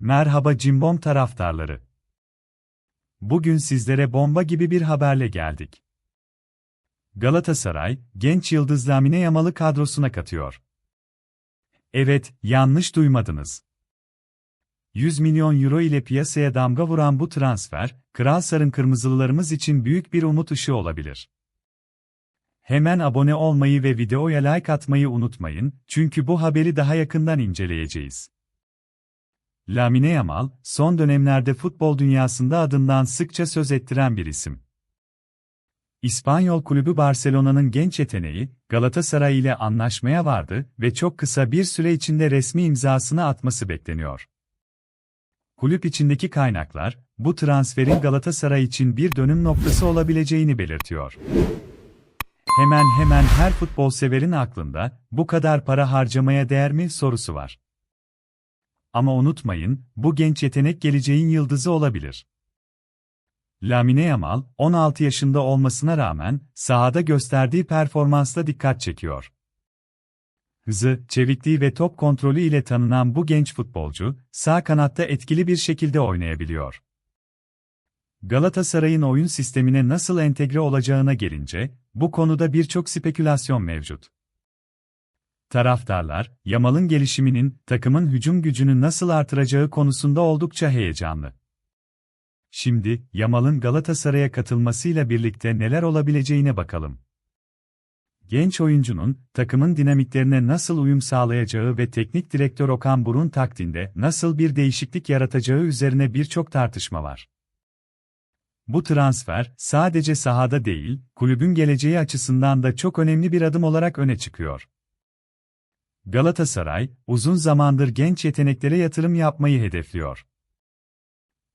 Merhaba Cimbom taraftarları. Bugün sizlere bomba gibi bir haberle geldik. Galatasaray, genç yıldız Lamine Yamal'ı kadrosuna katıyor. Evet, yanlış duymadınız. 100 milyon euro ile piyasaya damga vuran bu transfer, Kral Sarın Kırmızılılarımız için büyük bir umut ışığı olabilir. Hemen abone olmayı ve videoya like atmayı unutmayın, çünkü bu haberi daha yakından inceleyeceğiz. Lamine Yamal, son dönemlerde futbol dünyasında adından sıkça söz ettiren bir isim. İspanyol kulübü Barcelona'nın genç yeteneği, Galatasaray ile anlaşmaya vardı ve çok kısa bir süre içinde resmi imzasını atması bekleniyor. Kulüp içindeki kaynaklar, bu transferin Galatasaray için bir dönüm noktası olabileceğini belirtiyor. Hemen hemen her futbol severin aklında, bu kadar para harcamaya değer mi sorusu var. Ama unutmayın, bu genç yetenek geleceğin yıldızı olabilir. Lamine Yamal, 16 yaşında olmasına rağmen, sahada gösterdiği performansla dikkat çekiyor. Hızı, çevikliği ve top kontrolü ile tanınan bu genç futbolcu, sağ kanatta etkili bir şekilde oynayabiliyor. Galatasaray'ın oyun sistemine nasıl entegre olacağına gelince, bu konuda birçok spekülasyon mevcut. Taraftarlar, Yamal'ın gelişiminin, takımın hücum gücünü nasıl artıracağı konusunda oldukça heyecanlı. Şimdi, Yamal'ın Galatasaray'a katılmasıyla birlikte neler olabileceğine bakalım. Genç oyuncunun, takımın dinamiklerine nasıl uyum sağlayacağı ve teknik direktör Okan Burun takdinde nasıl bir değişiklik yaratacağı üzerine birçok tartışma var. Bu transfer, sadece sahada değil, kulübün geleceği açısından da çok önemli bir adım olarak öne çıkıyor. Galatasaray, uzun zamandır genç yeteneklere yatırım yapmayı hedefliyor.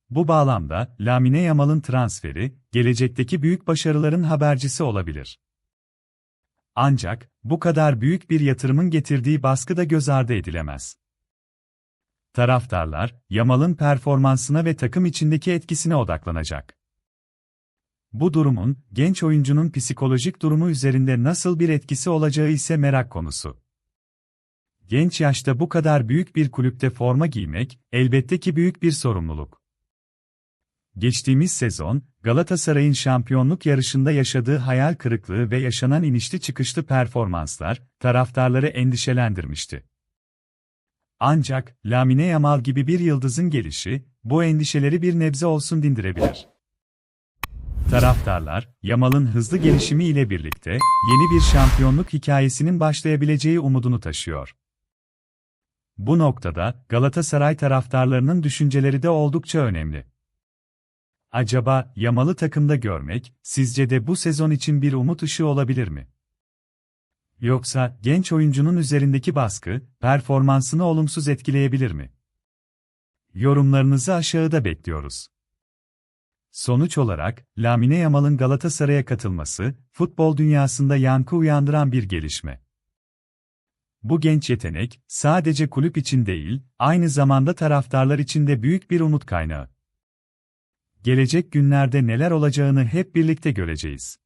Bu bağlamda, Lamine Yamal'ın transferi, gelecekteki büyük başarıların habercisi olabilir. Ancak, bu kadar büyük bir yatırımın getirdiği baskı da göz ardı edilemez. Taraftarlar, Yamal'ın performansına ve takım içindeki etkisine odaklanacak. Bu durumun, genç oyuncunun psikolojik durumu üzerinde nasıl bir etkisi olacağı ise merak konusu. Genç yaşta bu kadar büyük bir kulüpte forma giymek, elbette ki büyük bir sorumluluk. Geçtiğimiz sezon, Galatasaray'ın şampiyonluk yarışında yaşadığı hayal kırıklığı ve yaşanan inişli çıkışlı performanslar, taraftarları endişelendirmişti. Ancak, Lamine Yamal gibi bir yıldızın gelişi, bu endişeleri bir nebze olsun dindirebilir. Taraftarlar, Yamal'ın hızlı gelişimi ile birlikte, yeni bir şampiyonluk hikayesinin başlayabileceği umudunu taşıyor. Bu noktada, Galatasaray taraftarlarının düşünceleri de oldukça önemli. Acaba, Yamal'ı takımda görmek, sizce de bu sezon için bir umut ışığı olabilir mi? Yoksa, genç oyuncunun üzerindeki baskı, performansını olumsuz etkileyebilir mi? Yorumlarınızı aşağıda bekliyoruz. Sonuç olarak, Lamine Yamal'ın Galatasaray'a katılması, futbol dünyasında yankı uyandıran bir gelişme. Bu genç yetenek, sadece kulüp için değil, aynı zamanda taraftarlar için de büyük bir umut kaynağı. Gelecek günlerde neler olacağını hep birlikte göreceğiz.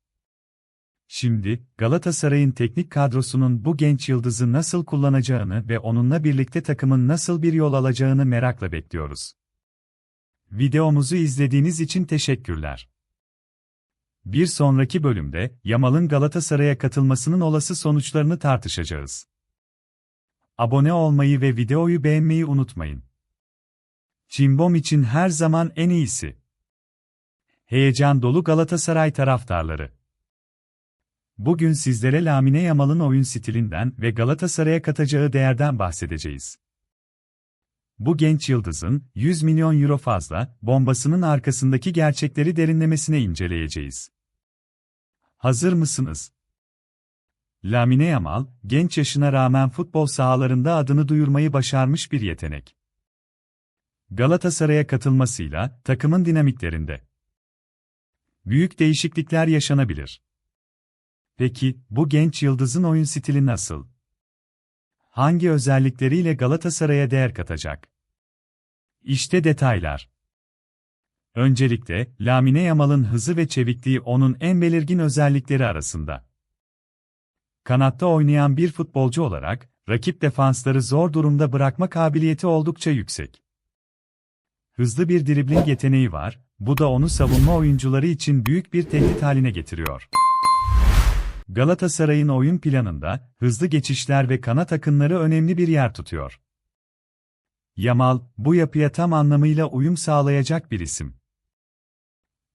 Şimdi, Galatasaray'ın teknik kadrosunun bu genç yıldızı nasıl kullanacağını ve onunla birlikte takımın nasıl bir yol alacağını merakla bekliyoruz. Videomuzu izlediğiniz için teşekkürler. Bir sonraki bölümde, Yamal'ın Galatasaray'a katılmasının olası sonuçlarını tartışacağız. Abone olmayı ve videoyu beğenmeyi unutmayın. Cimbom için her zaman en iyisi. Heyecan dolu Galatasaray taraftarları. Bugün sizlere Lamine Yamal'ın oyun stilinden ve Galatasaray'a katacağı değerden bahsedeceğiz. Bu genç yıldızın 100 milyon euro fazla bombasının arkasındaki gerçekleri derinlemesine inceleyeceğiz. Hazır mısınız? Lamine Yamal, genç yaşına rağmen futbol sahalarında adını duyurmayı başarmış bir yetenek. Galatasaray'a katılmasıyla takımın dinamiklerinde büyük değişiklikler yaşanabilir. Peki bu genç yıldızın oyun stili nasıl? Hangi özellikleriyle Galatasaray'a değer katacak? İşte detaylar. Öncelikle, Lamine Yamal'ın hızı ve çevikliği onun en belirgin özellikleri arasında. Kanatta oynayan bir futbolcu olarak, rakip defansları zor durumda bırakma kabiliyeti oldukça yüksek. hızlı bir dribling yeteneği var, bu da onu savunma oyuncuları için büyük bir tehdit haline getiriyor. Galatasaray'ın oyun planında, hızlı geçişler ve kanat akınları önemli bir yer tutuyor. Yamal, bu yapıya tam anlamıyla uyum sağlayacak bir isim.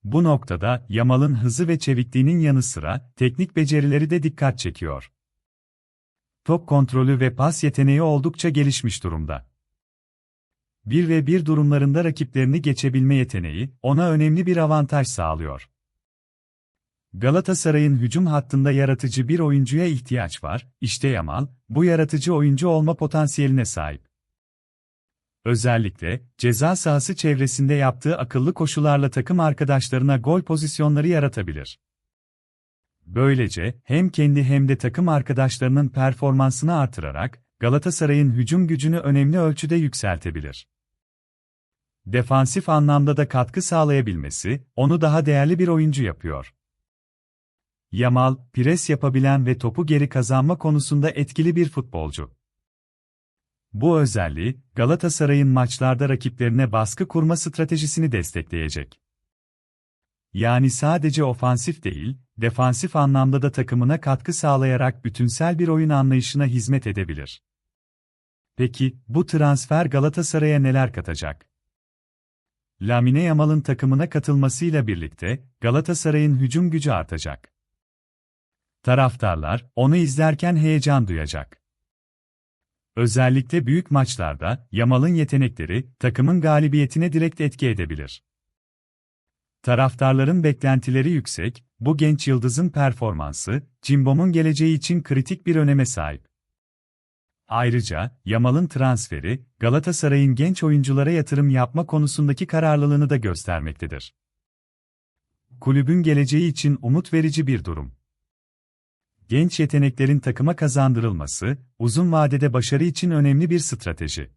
Bu noktada, Yamal'ın hızı ve çevikliğinin yanı sıra, teknik becerileri de dikkat çekiyor. Top kontrolü ve pas yeteneği oldukça gelişmiş durumda. Bir ve bir durumlarında rakiplerini geçebilme yeteneği, ona önemli bir avantaj sağlıyor. Galatasaray'ın hücum hattında yaratıcı bir oyuncuya ihtiyaç var, işte Yamal, bu yaratıcı oyuncu olma potansiyeline sahip. Özellikle, ceza sahası çevresinde yaptığı akıllı koşularla takım arkadaşlarına gol pozisyonları yaratabilir. Böylece, hem kendi hem de takım arkadaşlarının performansını artırarak, Galatasaray'ın hücum gücünü önemli ölçüde yükseltebilir. Defansif anlamda da katkı sağlayabilmesi, onu daha değerli bir oyuncu yapıyor. Yamal, pres yapabilen ve topu geri kazanma konusunda etkili bir futbolcu. Bu özelliği, Galatasaray'ın maçlarda rakiplerine baskı kurma stratejisini destekleyecek. Yani sadece ofansif değil, defansif anlamda da takımına katkı sağlayarak bütünsel bir oyun anlayışına hizmet edebilir. Peki, bu transfer Galatasaray'a neler katacak? Lamine Yamal'ın takımına katılmasıyla birlikte, Galatasaray'ın hücum gücü artacak. Taraftarlar, onu izlerken heyecan duyacak. Özellikle büyük maçlarda, Yamal'ın yetenekleri, takımın galibiyetine direkt etki edebilir. Taraftarların beklentileri yüksek, bu genç yıldızın performansı, Cimbom'un geleceği için kritik bir öneme sahip. Ayrıca, Yamal'ın transferi, Galatasaray'ın genç oyunculara yatırım yapma konusundaki kararlılığını da göstermektedir. Kulübün geleceği için umut verici bir durum. Genç yeteneklerin takıma kazandırılması, uzun vadede başarı için önemli bir strateji.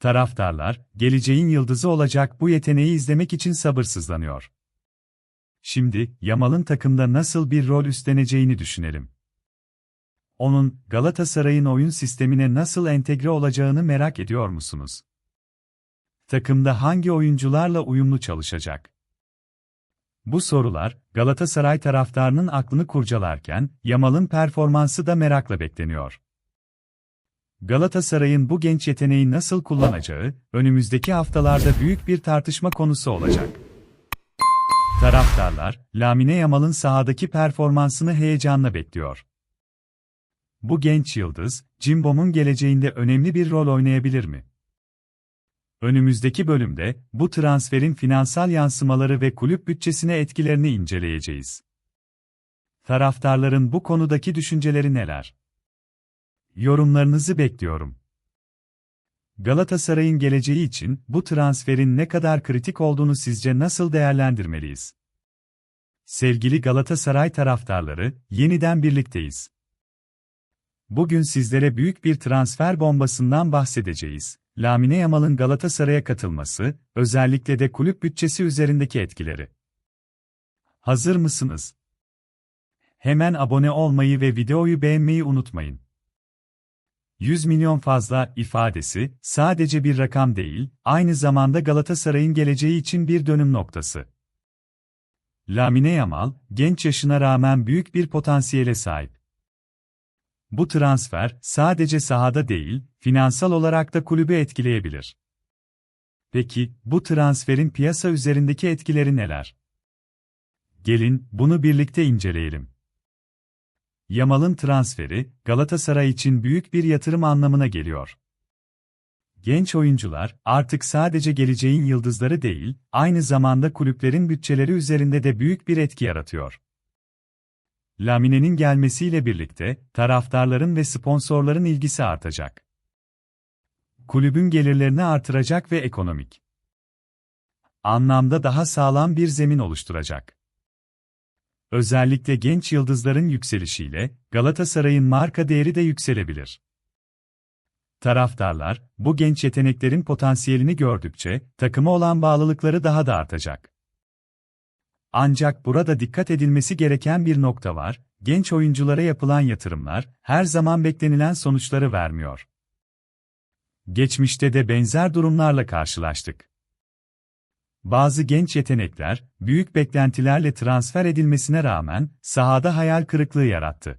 Taraftarlar, geleceğin yıldızı olacak bu yeteneği izlemek için sabırsızlanıyor. Şimdi, Yamal'ın takımda nasıl bir rol üstleneceğini düşünelim. Onun, Galatasaray'ın oyun sistemine nasıl entegre olacağını merak ediyor musunuz? Takımda hangi oyuncularla uyumlu çalışacak? Bu sorular, Galatasaray taraftarının aklını kurcalarken, Yamal'ın performansı da merakla bekleniyor. Galatasaray'ın bu genç yeteneği nasıl kullanacağı, önümüzdeki haftalarda büyük bir tartışma konusu olacak. Taraftarlar, Lamine Yamal'ın sahadaki performansını heyecanla bekliyor. Bu genç yıldız, Cimbom'un geleceğinde önemli bir rol oynayabilir mi? Önümüzdeki bölümde, bu transferin finansal yansımaları ve kulüp bütçesine etkilerini inceleyeceğiz. Taraftarların bu konudaki düşünceleri neler? Yorumlarınızı bekliyorum. Galatasaray'ın geleceği için bu transferin ne kadar kritik olduğunu sizce nasıl değerlendirmeliyiz? Sevgili Galatasaray taraftarları, yeniden birlikteyiz. Bugün sizlere büyük bir transfer bombasından bahsedeceğiz. Lamine Yamal'ın Galatasaray'a katılması, özellikle de kulüp bütçesi üzerindeki etkileri. Hazır mısınız? Hemen abone olmayı ve videoyu beğenmeyi unutmayın. 100 milyon fazla ifadesi sadece bir rakam değil, aynı zamanda Galatasaray'ın geleceği için bir dönüm noktası. Lamine Yamal, genç yaşına rağmen büyük bir potansiyele sahip. Bu transfer sadece sahada değil, finansal olarak da kulübü etkileyebilir. Peki, bu transferin piyasa üzerindeki etkileri neler? Gelin, bunu birlikte inceleyelim. Yamal'ın transferi, Galatasaray için büyük bir yatırım anlamına geliyor. Genç oyuncular, artık sadece geleceğin yıldızları değil, aynı zamanda kulüplerin bütçeleri üzerinde de büyük bir etki yaratıyor. Lamine'nin gelmesiyle birlikte, taraftarların ve sponsorların ilgisi artacak. Kulübün gelirlerini artıracak ve ekonomik anlamda daha sağlam bir zemin oluşturacak. Özellikle genç yıldızların yükselişiyle Galatasaray'ın marka değeri de yükselebilir. Taraftarlar, bu genç yeteneklerin potansiyelini gördükçe takıma olan bağlılıkları daha da artacak. Ancak burada dikkat edilmesi gereken bir nokta var, genç oyunculara yapılan yatırımlar her zaman beklenilen sonuçları vermiyor. Geçmişte de benzer durumlarla karşılaştık. Bazı genç yetenekler, büyük beklentilerle transfer edilmesine rağmen, sahada hayal kırıklığı yarattı.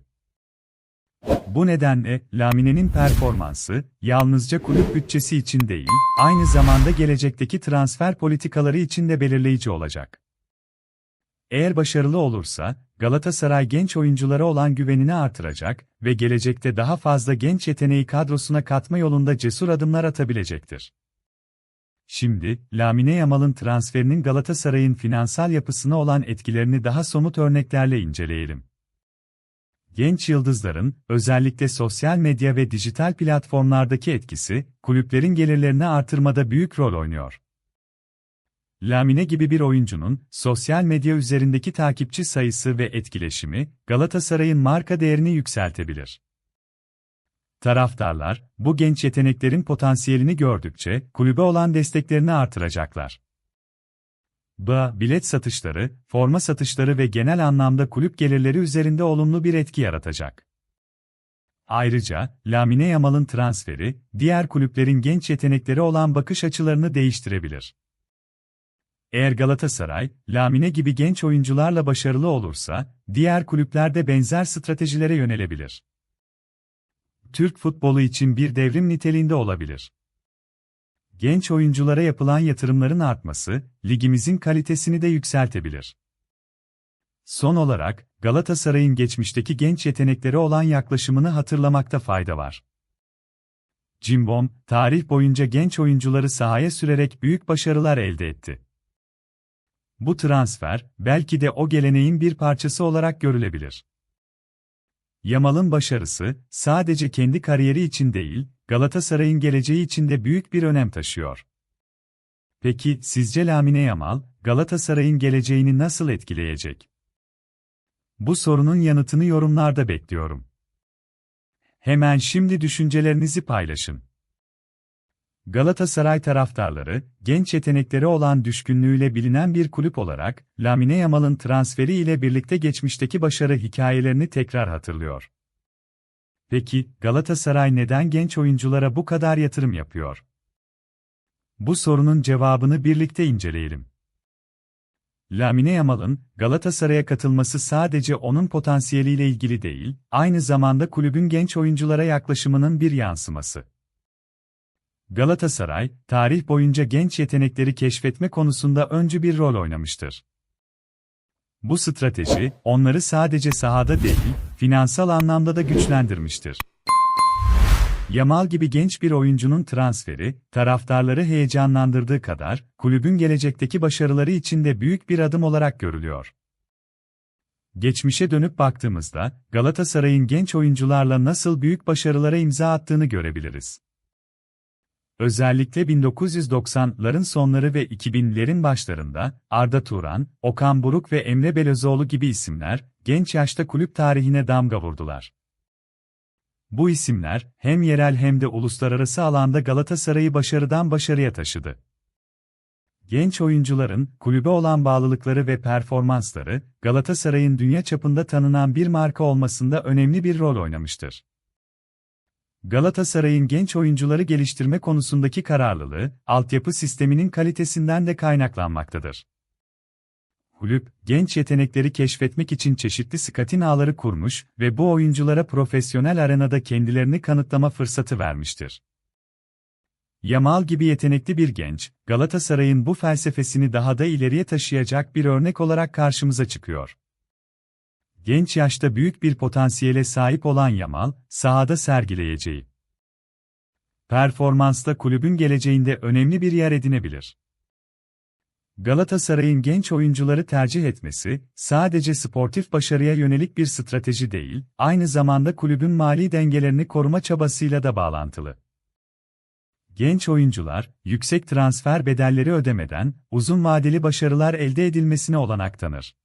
Bu nedenle, Lamine'nin performansı, yalnızca kulüp bütçesi için değil, aynı zamanda gelecekteki transfer politikaları için de belirleyici olacak. Eğer başarılı olursa, Galatasaray genç oyunculara olan güvenini artıracak ve gelecekte daha fazla genç yeteneği kadrosuna katma yolunda cesur adımlar atabilecektir. Şimdi, Lamine Yamal'ın transferinin Galatasaray'ın finansal yapısına olan etkilerini daha somut örneklerle inceleyelim. Genç yıldızların, özellikle sosyal medya ve dijital platformlardaki etkisi, kulüplerin gelirlerini artırmada büyük rol oynuyor. Lamine gibi bir oyuncunun, sosyal medya üzerindeki takipçi sayısı ve etkileşimi, Galatasaray'ın marka değerini yükseltebilir. Taraftarlar, bu genç yeteneklerin potansiyelini gördükçe, kulübe olan desteklerini artıracaklar. B. Bilet satışları, forma satışları ve genel anlamda kulüp gelirleri üzerinde olumlu bir etki yaratacak. Ayrıca, Lamine Yamal'ın transferi, diğer kulüplerin genç yetenekleri olan bakış açılarını değiştirebilir. Eğer Galatasaray, Lamine gibi genç oyuncularla başarılı olursa, diğer kulüpler de benzer stratejilere yönelebilir. Türk futbolu için bir devrim niteliğinde olabilir. Genç oyunculara yapılan yatırımların artması, ligimizin kalitesini de yükseltebilir. Son olarak, Galatasaray'ın geçmişteki genç yetenekleri olan yaklaşımını hatırlamakta fayda var. Cimbom, tarih boyunca genç oyuncuları sahaya sürerek büyük başarılar elde etti. Bu transfer, belki de o geleneğin bir parçası olarak görülebilir. Yamal'ın başarısı, sadece kendi kariyeri için değil, Galatasaray'ın geleceği için de büyük bir önem taşıyor. Peki, sizce Lamine Yamal, Galatasaray'ın geleceğini nasıl etkileyecek? Bu sorunun yanıtını yorumlarda bekliyorum. Hemen şimdi düşüncelerinizi paylaşın. Galatasaray taraftarları, genç yetenekleri olan düşkünlüğüyle bilinen bir kulüp olarak, Lamine Yamal'ın transferi ile birlikte geçmişteki başarı hikayelerini tekrar hatırlıyor. Peki, Galatasaray neden genç oyunculara bu kadar yatırım yapıyor? Bu sorunun cevabını birlikte inceleyelim. Lamine Yamal'ın Galatasaray'a katılması sadece onun potansiyeliyle ilgili değil, aynı zamanda kulübün genç oyunculara yaklaşımının bir yansıması. Galatasaray, tarih boyunca genç yetenekleri keşfetme konusunda öncü bir rol oynamıştır. Bu strateji, onları sadece sahada değil, finansal anlamda da güçlendirmiştir. Yamal gibi genç bir oyuncunun transferi, taraftarları heyecanlandırdığı kadar, kulübün gelecekteki başarıları için de büyük bir adım olarak görülüyor. Geçmişe dönüp baktığımızda, Galatasaray'ın genç oyuncularla nasıl büyük başarılara imza attığını görebiliriz. Özellikle 1990'ların sonları ve 2000'lerin başlarında Arda Turan, Okan Buruk ve Emre Belözoğlu gibi isimler genç yaşta kulüp tarihine damga vurdular. Bu isimler hem yerel hem de uluslararası alanda Galatasaray'ı başarıdan başarıya taşıdı. Genç oyuncuların kulübe olan bağlılıkları ve performansları Galatasaray'ın dünya çapında tanınan bir marka olmasında önemli bir rol oynamıştır. Galatasaray'ın genç oyuncuları geliştirme konusundaki kararlılığı, altyapı sisteminin kalitesinden de kaynaklanmaktadır. Kulüp, genç yetenekleri keşfetmek için çeşitli skatin ağları kurmuş ve bu oyunculara profesyonel arenada kendilerini kanıtlama fırsatı vermiştir. Yamal gibi yetenekli bir genç, Galatasaray'ın bu felsefesini daha da ileriye taşıyacak bir örnek olarak karşımıza çıkıyor. Genç yaşta büyük bir potansiyele sahip olan Yamal, sahada sergileyeceği performansta kulübün geleceğinde önemli bir yer edinebilir. Galatasaray'ın genç oyuncuları tercih etmesi, sadece sportif başarıya yönelik bir strateji değil, aynı zamanda kulübün mali dengelerini koruma çabasıyla da bağlantılı. Genç oyuncular, yüksek transfer bedelleri ödemeden, uzun vadeli başarılar elde edilmesine olanak tanır.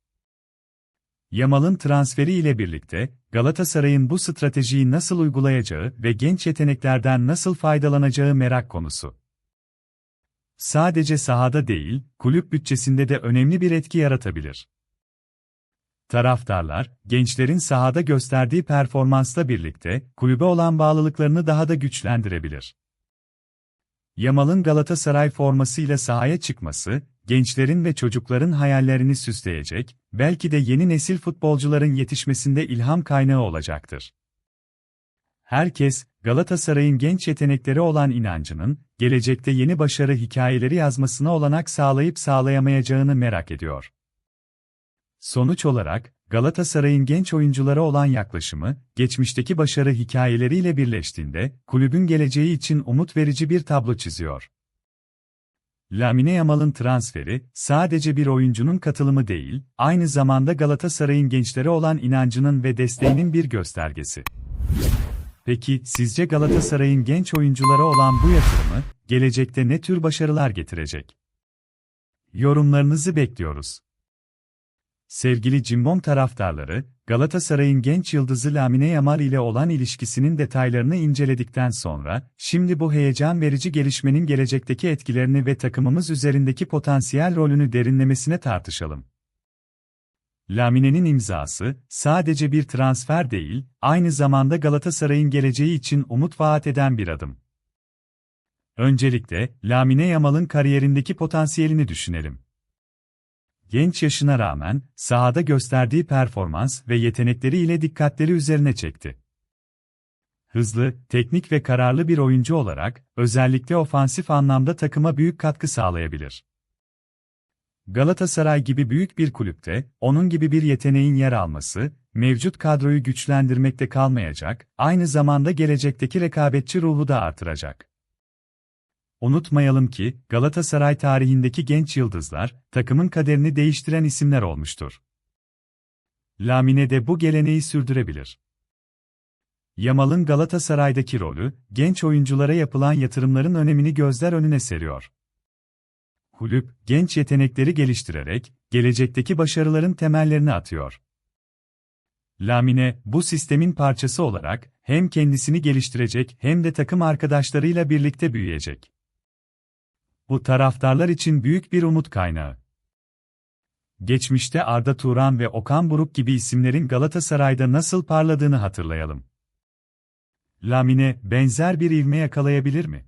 Yamal'ın transferi ile birlikte, Galatasaray'ın bu stratejiyi nasıl uygulayacağı ve genç yeteneklerden nasıl faydalanacağı merak konusu. Sadece sahada değil, kulüp bütçesinde de önemli bir etki yaratabilir. Taraftarlar, gençlerin sahada gösterdiği performansla birlikte, kulübe olan bağlılıklarını daha da güçlendirebilir. Yamal'ın Galatasaray formasıyla sahaya çıkması, gençlerin ve çocukların hayallerini süsleyecek, belki de yeni nesil futbolcuların yetişmesinde ilham kaynağı olacaktır. Herkes, Galatasaray'ın genç yetenekleri olan inancının, gelecekte yeni başarı hikayeleri yazmasına olanak sağlayıp sağlayamayacağını merak ediyor. Sonuç olarak, Galatasaray'ın genç oyunculara olan yaklaşımı, geçmişteki başarı hikayeleriyle birleştiğinde, kulübün geleceği için umut verici bir tablo çiziyor. Lamine Yamal'ın transferi, sadece bir oyuncunun katılımı değil, aynı zamanda Galatasaray'ın gençlere olan inancının ve desteğinin bir göstergesi. Peki, sizce Galatasaray'ın genç oyunculara olan bu yatırımı, gelecekte ne tür başarılar getirecek? Yorumlarınızı bekliyoruz. Sevgili Cimbom taraftarları, Galatasaray'ın genç yıldızı Lamine Yamal ile olan ilişkisinin detaylarını inceledikten sonra, şimdi bu heyecan verici gelişmenin gelecekteki etkilerini ve takımımız üzerindeki potansiyel rolünü derinlemesine tartışalım. Lamine'nin imzası, sadece bir transfer değil, aynı zamanda Galatasaray'ın geleceği için umut vaat eden bir adım. Öncelikle, Lamine Yamal'ın kariyerindeki potansiyelini düşünelim. Genç yaşına rağmen, sahada gösterdiği performans ve yetenekleriyle dikkatleri üzerine çekti. Hızlı, teknik ve kararlı bir oyuncu olarak, özellikle ofansif anlamda takıma büyük katkı sağlayabilir. Galatasaray gibi büyük bir kulüpte, onun gibi bir yeteneğin yer alması, mevcut kadroyu güçlendirmekte kalmayacak, aynı zamanda gelecekteki rekabetçi ruhu da artıracak. Unutmayalım ki, Galatasaray tarihindeki genç yıldızlar, takımın kaderini değiştiren isimler olmuştur. Lamine de bu geleneği sürdürebilir. Yamal'ın Galatasaray'daki rolü, genç oyunculara yapılan yatırımların önemini gözler önüne seriyor. Kulüp, genç yetenekleri geliştirerek, gelecekteki başarıların temellerini atıyor. Lamine, bu sistemin parçası olarak, hem kendisini geliştirecek hem de takım arkadaşlarıyla birlikte büyüyecek. Bu taraftarlar için büyük bir umut kaynağı. Geçmişte Arda Turan ve Okan Buruk gibi isimlerin Galatasaray'da nasıl parladığını hatırlayalım. Lamine, benzer bir ivme yakalayabilir mi?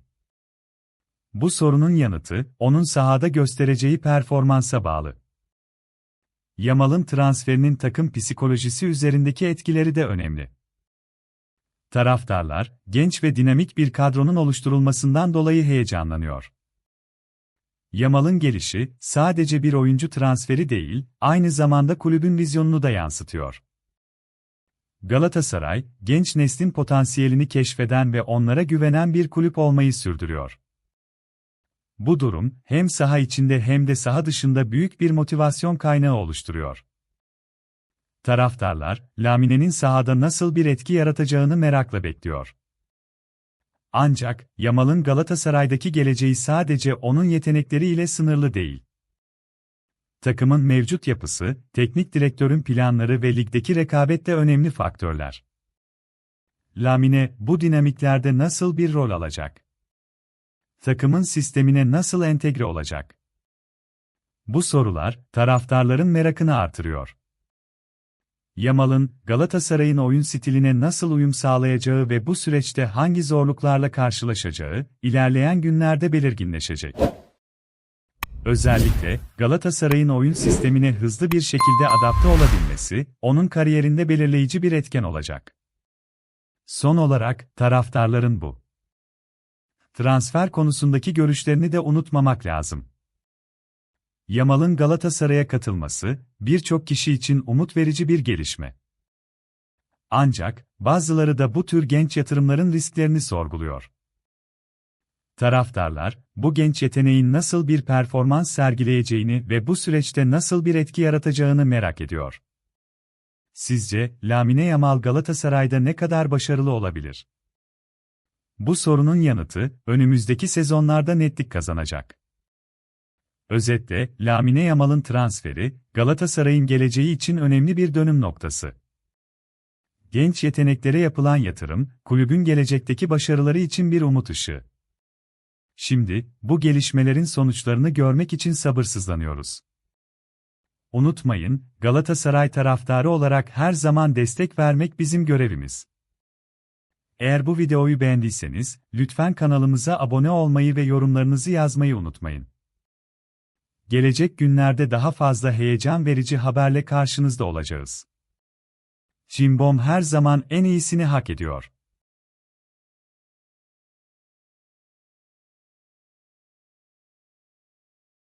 Bu sorunun yanıtı, onun sahada göstereceği performansa bağlı. Yamal'ın transferinin takım psikolojisi üzerindeki etkileri de önemli. Taraftarlar, genç ve dinamik bir kadronun oluşturulmasından dolayı heyecanlanıyor. Yamal'ın gelişi, sadece bir oyuncu transferi değil, aynı zamanda kulübün vizyonunu da yansıtıyor. Galatasaray, genç neslin potansiyelini keşfeden ve onlara güvenen bir kulüp olmayı sürdürüyor. Bu durum, hem saha içinde hem de saha dışında büyük bir motivasyon kaynağı oluşturuyor. Taraftarlar, Lamine'nin sahada nasıl bir etki yaratacağını merakla bekliyor. Ancak, Yamal'ın Galatasaray'daki geleceği sadece onun yetenekleriyle sınırlı değil. Takımın mevcut yapısı, teknik direktörün planları ve ligdeki rekabet de önemli faktörler. Lamine, bu dinamiklerde nasıl bir rol alacak? Takımın sistemine nasıl entegre olacak? Bu sorular, taraftarların merakını artırıyor. Yamal'ın, Galatasaray'ın oyun stiline nasıl uyum sağlayacağı ve bu süreçte hangi zorluklarla karşılaşacağı, ilerleyen günlerde belirginleşecek. Özellikle, Galatasaray'ın oyun sistemine hızlı bir şekilde adapte olabilmesi, onun kariyerinde belirleyici bir etken olacak. Son olarak, taraftarların bu. Transfer konusundaki görüşlerini de unutmamak lazım. Yamal'ın Galatasaray'a katılması, birçok kişi için umut verici bir gelişme. Ancak, bazıları da bu tür genç yatırımların risklerini sorguluyor. Taraftarlar, bu genç yeteneğin nasıl bir performans sergileyeceğini ve bu süreçte nasıl bir etki yaratacağını merak ediyor. Sizce, Lamine Yamal Galatasaray'da ne kadar başarılı olabilir? Bu sorunun yanıtı, önümüzdeki sezonlarda netlik kazanacak. Özetle, Lamine Yamal'ın transferi, Galatasaray'ın geleceği için önemli bir dönüm noktası. Genç yeteneklere yapılan yatırım, kulübün gelecekteki başarıları için bir umut ışığı. Şimdi, bu gelişmelerin sonuçlarını görmek için sabırsızlanıyoruz. Unutmayın, Galatasaray taraftarı olarak her zaman destek vermek bizim görevimiz. Eğer bu videoyu beğendiyseniz, lütfen kanalımıza abone olmayı ve yorumlarınızı yazmayı unutmayın. Gelecek günlerde daha fazla heyecan verici haberle karşınızda olacağız. Cimbom her zaman en iyisini hak ediyor.